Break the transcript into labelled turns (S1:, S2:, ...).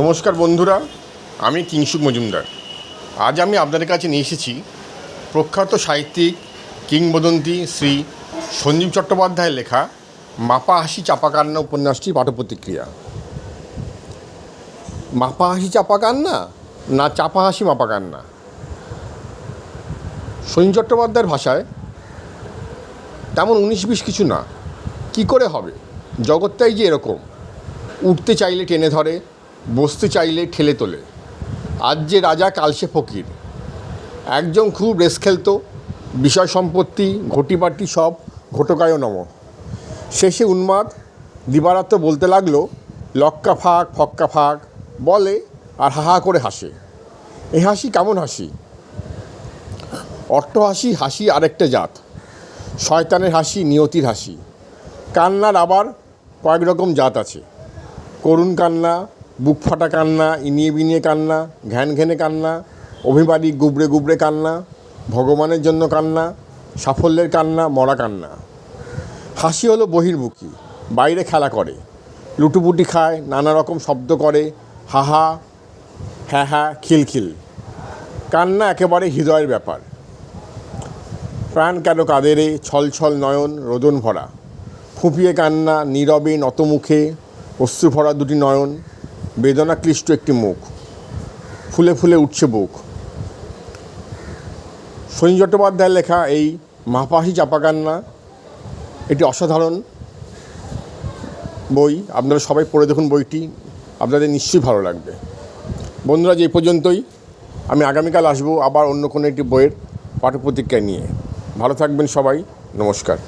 S1: নমস্কার বন্ধুরা, আমি কিংসুক মজুমদার। আজ আমি আপনাদের কাছে নিয়ে এসেছি প্রখ্যাত সাহিত্যিক, কিংবদন্তি শ্রী সঞ্জীব চট্টোপাধ্যায়ের লেখা মাপা হাসি চাপা কান্না উপন্যাসটি পাঠ প্রতিক্রিয়া মাপা হাসি চাপা কান্না না চাপা হাসি মাপা কান্না সঞ্জীব চট্টোপাধ্যায়ের ভাষায় তেমন উনিশ বিশ কিছু না। কি করে হবে? জগৎটাই যে এরকম। উঠতে চাইলে টেনে ধরে বসতে চাইলে ঠেলে তোলে। আজ যে রাজা, কাল সে ফকির। একজন খুব রেস খেলতো, বিষয় সম্পত্তি ঘটিবাটি সব ঘটকায় নম। শেষে উন্মাদ দিবারাত্র বলতে লাগল, লক্কা ফাঁক, ফক্কা ফাঁক, বলে আর হাহা করে হাসে। এ হাসি কেমন হাসি? অট্ট হাসি হাসি আরেকটা জাত। শয়তানের হাসি, নিয়তির হাসি। কান্নার আবার কয়েক রকম জাত আছে। করুণ কান্না বুক ফাটা কান্না, ইনিয়ে বিনিয়ে কান্না, ঘ্যান ঘেনে কান্না, অভিবাদী গুবড়ে গুবড়ে কান্না, ভগবানের জন্য কান্না, সাফল্যের কান্না, মরা কান্না। হাসি হলো বহির্মুখী, বাইরে খেলা করে। লুটুপুটি খায়, নানা রকম শব্দ করে হাহা হ্যাঁ হ্যাঁ খিলখিল কান্না একেবারে হৃদয়ের ব্যাপার। প্রাণ কেন কাদেরে ছল ছল নয়ন, রোদন ভরা। ফুঁপিয়ে কান্না, নীরবে নতমুখে অশ্রু ভরা দুটি নয়ন। বেদনা ক্লিষ্ট একটি মুখ। ফুলে ফুলে উঠছে বুক। শনি চট্টোপাধ্যায়ের লেখা এই মাপাহি চাপাকান্না এটি অসাধারণ বই। আপনারা সবাই পড়ে দেখুন বইটি, আপনাদের নিশ্চয়ই ভালো লাগবে। বন্ধুরা, যে পর্যন্তই, আমি আগামীকাল আসব আবার অন্য কোনো একটি বইয়ের পাঠ্যপ্রতিক্রিয়া নিয়ে। ভালো থাকবেন সবাই, নমস্কার।